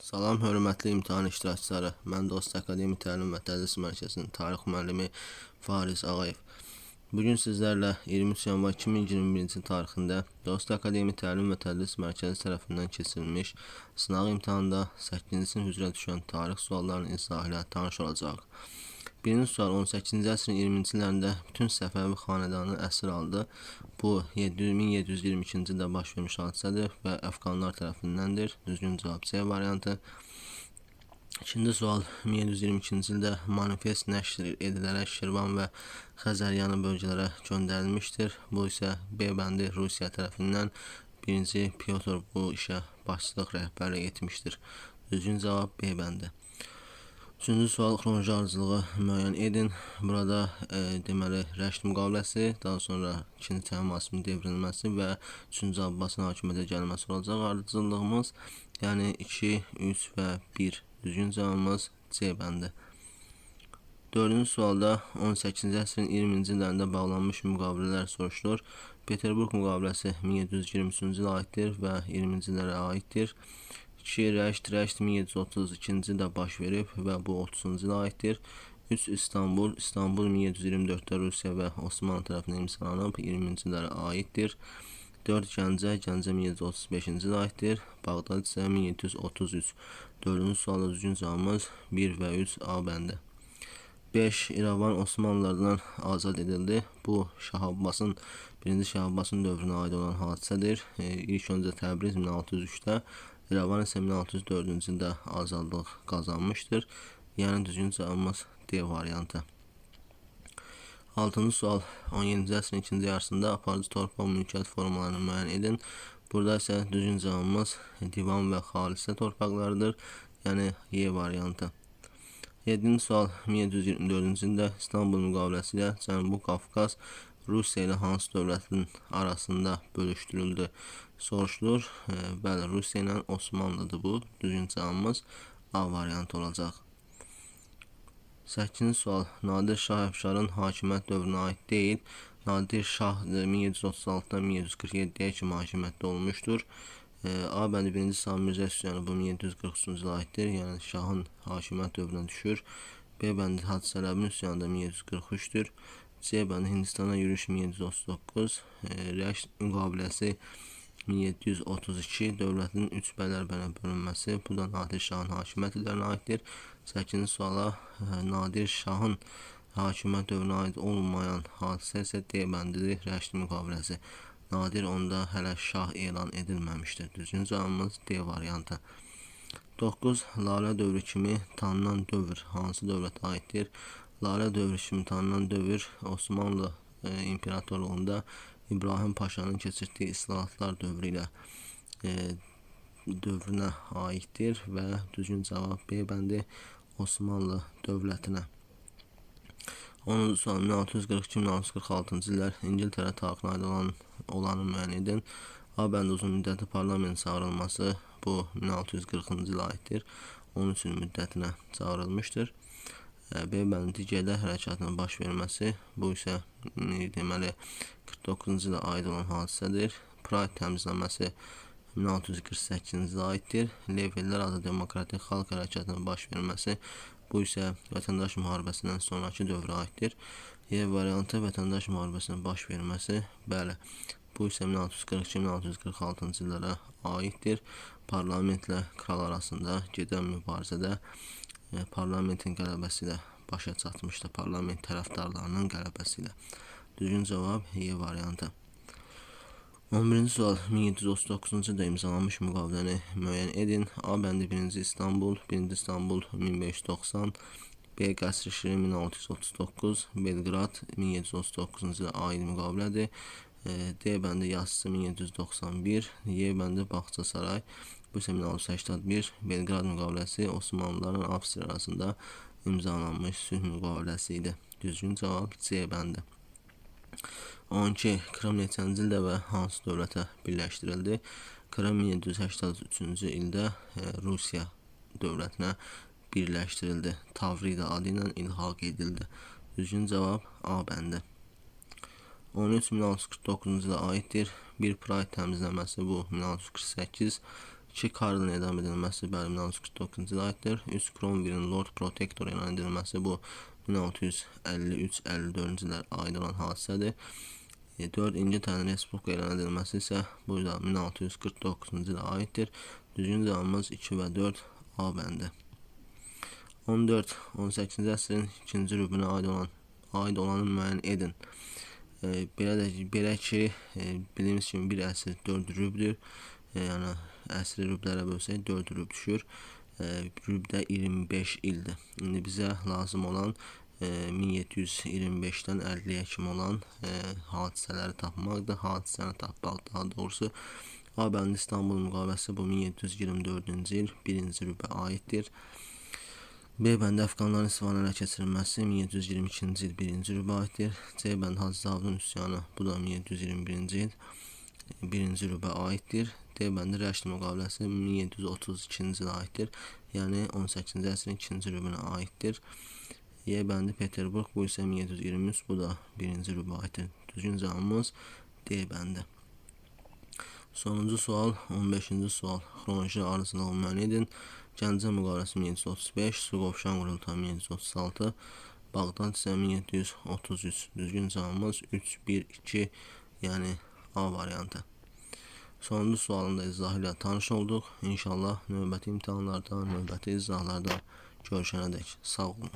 Salam, hörmətli imtahan iştirakçıları. Mən Dost Akademi Təlim və Tədris Mərkəzinin tarix müəllimi Fariz Ağayev. Bugün sizlərlə 23 yanvar 2021-ci tarixində Dost Akademi Təlim və Tədris Mərkəzi tərəfindən keçirilmiş sınaq imtahanında 8-ci sinif üzrə düşən tarix suallarının izahı ilə tanış olacaq. Birinci sual 18-ci əsrin 20-ci illərində bütün Səfəvi xanədanı əsir aldı. Bu 1722-ci ildə baş vermiş hadisədir və Əfqanlar tərəfindəndir. Düzgün cavab C variantı. İkinci sual 1722-ci ildə manifest nəşr edilərək Şirvan və Xəzəryanı bölgələrə göndərilmişdir. Bu isə B bəndi Rusiya tərəfindən 1-ci Pyotr bu işə başçılıq rəhbərlik etmişdir. Düzgün cavab B bəndi. Üçüncü sual xronoloji ardıcılığı müəyyən edin. Burada e, deməli Rəşd müqaviləsi, daha sonra 2-ci Təmin Asimin devrilməsi və 3-cü Abbasın hakimiyyətə gəlməsi olacaq ardıcıllığımız. Yəni 2, 3 və 1. Düzgün cavabımız C bəndi. Dördüncü sualda 18-ci əsrin 20-ci illərində bağlanmış müqavilələr soruşulur. Peterburq müqaviləsi 1723-cü ilə aiddir və 20-ci illərə aiddir. Şiir Rəşd Rəşd 1732-ci ildə baş verib və bu 30-cu ilə aiddir. 3 İstanbul İstanbul 1724-də Rusiya və Osmanlı tərəfindən imzalanıb 20-ci illərə aiddir. 4 Gəncə Gəncə 1735-ci ilə aiddir. Bağdad isə 1733. 4-cü sualda düzgün cavabımız 1 və 3 A bəndi. 5 İrəvan Osmanlılardan azad edildi. Bu Şah Abbasın 1-ci Şah Abbasın dövrünə aid olan hadisədir. E, ilk öncə Təbriz 1603-də İrəvan isə 1604-cü ildə azadlıq qazanmışdır. Yəni düzgün cavabımız D variantı. 6-cı sual 17-ci əsrin ikinci yarısında aparıcı torpaq mülkiyyət formalarını müəyyən edin. Burada isə düzgün cavabımız divan və xalisə torpaqlarıdır. Yəni Y variantı. 7-ci sual 1724-cü ildə İstanbul müqaviləsi ilə Cənubi Qafqaz Rusiya ilə hansı dövlətin arasında bölüşdürüldü soruşulur. E, bəli, Rusiya ilə Osmanlıdır bu. Düzgün cavabımız A variantı olacaq. 8-ci sual. Nadir Şah Əfşarın hakimiyyət dövrünə aid deyil. Nadir Şah 1736-dan 1747-yə kimi hakimiyyətdə olmuşdur. E, A bəndi 1-ci Sami Mirzə Üsyanı bu 1743-cü ilə aiddir. Yəni Şahın hakimiyyət dövrünə düşür. B bəndi Hacı Sələbin üsyanı da 1743-dür. C bəndi Hindistana yürüyüş 1739. E, Rəşd müqaviləsi 1732 dövlətin 3 bələrbənə bölünməsi, bu da Nadir Şahın hakimiyyət illərinə aiddir. 8-ci suala e, Nadir Şahın hakimiyyət dövrünə aid olmayan hadisə isə D bəndidir, Rəşd müqaviləsi. Nadir onda hələ şah elan edilməmişdir. Düzgün cavabımız D variantı. 9. Lalə dövrü kimi tanınan dövr hansı dövlətə aiddir? Lalə dövrü kimi tanınan dövr Osmanlı e, imperatorluğunda İbrahim Paşanın keçirdiyi islahatlar dövrü ilə e, dövrünə aiddir və düzgün cavab B bəndi Osmanlı dövlətinə. 10-cu sual 1642-1646-cı illər İngiltərə tarixinə aid olan olanı müəyyən edin. A bəndi uzun müddətli parlament çağırılması bu 1640-cı ilə aiddir. 13 il müddətinə çağırılmışdır. B bəndi digərlər hərəkatının baş verməsi, bu isə deməli 49-cu ilə aid olan hadisədir. Pride təmizlənməsi 1648-ci ilə aiddir. Levellər adı Demokratik Xalq Hərəkatının baş verməsi, bu isə vətəndaş müharibəsindən sonrakı dövrə aiddir. Y variantı vətəndaş müharibəsinin baş verməsi, bəli, bu isə 1642-1646-cı illərə aiddir. Parlamentlə kral arasında gedən mübarizədə parlamentin qələbəsi ilə başa çatmışdı. Parlament tərəfdarlarının qələbəsi ilə. Düzgün cavab Y variantı. 11-ci sual 1739-cu ildə imzalanmış müqaviləni müəyyən edin. A bəndi 1-ci İstanbul, 1-ci İstanbul 1590, B qəsr Şirin 1639, Belqrad 1739-cu ilə aid müqavilədir. E, D bəndi Yassısı 1791, Y bəndi Bağça Saray bu isə 1681 Belqrad müqaviləsi Osmanlıların Avstriya arasında imzalanmış sülh müqaviləsi idi. Düzgün cavab C bəndi. 12. Krım neçənci ildə və hansı dövlətə birləşdirildi? Krım 1783-cü ildə e, Rusiya dövlətinə birləşdirildi. Tavrida adı ilə ilhaq edildi. Düzgün cavab A bəndi. 13 1649-cu ilə aiddir. Bir Pride təmizləməsi bu 1648 2 kardın edam edilməsi 1949-cu ilə aiddir. 3 Cromwell'in Lord Protector elan edilməsi bu 1653-54-cü illər aid olan hadisədir. 4 İngiltərənin Respublika elan edilməsi isə bu da 1649-cu ilə aiddir. Düzgün cavabımız 2 və 4 A bəndi. 14-18-ci əsrin ikinci rübünə aid olan aid olanı müəyyən edin. E, belə də belə ki, e, bildiyimiz kimi bir əsr 4 rübdür. E, yəni əsri rüblərə bölsək 4 rüb düşür. Rübdə 25 ildir. İndi bizə lazım olan e, 1725-dən 50-yə kimi olan hadisələri tapmaqdır. Hadisəni tapmaq daha doğrusu A bəndi İstanbul müqaviləsi bu 1724-cü il 1-ci rübə aiddir. B bəndi Əfqanların İsfahan ələ keçirilməsi 1722-ci il 1-ci rübə aiddir. C bəndi Hacı Zavudun üsyanı bu da 1721-ci il 1-ci rübə aiddir. D bəndi Rəşd müqaviləsi 1732-ci ilə aiddir. Yəni 18-ci əsrin 2-ci rübünə aiddir. Y bəndi Peterburq bu isə 1723 bu da 1-ci rübə aiddir. Düzgün cavabımız D bəndi. Sonuncu sual 15-ci sual. Xronoloji ardıcılığı müəyyən edin. Gəncə müqaviləsi 1735, Suqovşan qurultayı 1736, Bağdad isə 1733. Düzgün cavabımız 3, 1, 2, yəni A variantı. Sonuncu sualın da izahı ilə tanış olduq. İnşallah növbəti imtahanlarda, növbəti izahlarda görüşənədək sağ olun.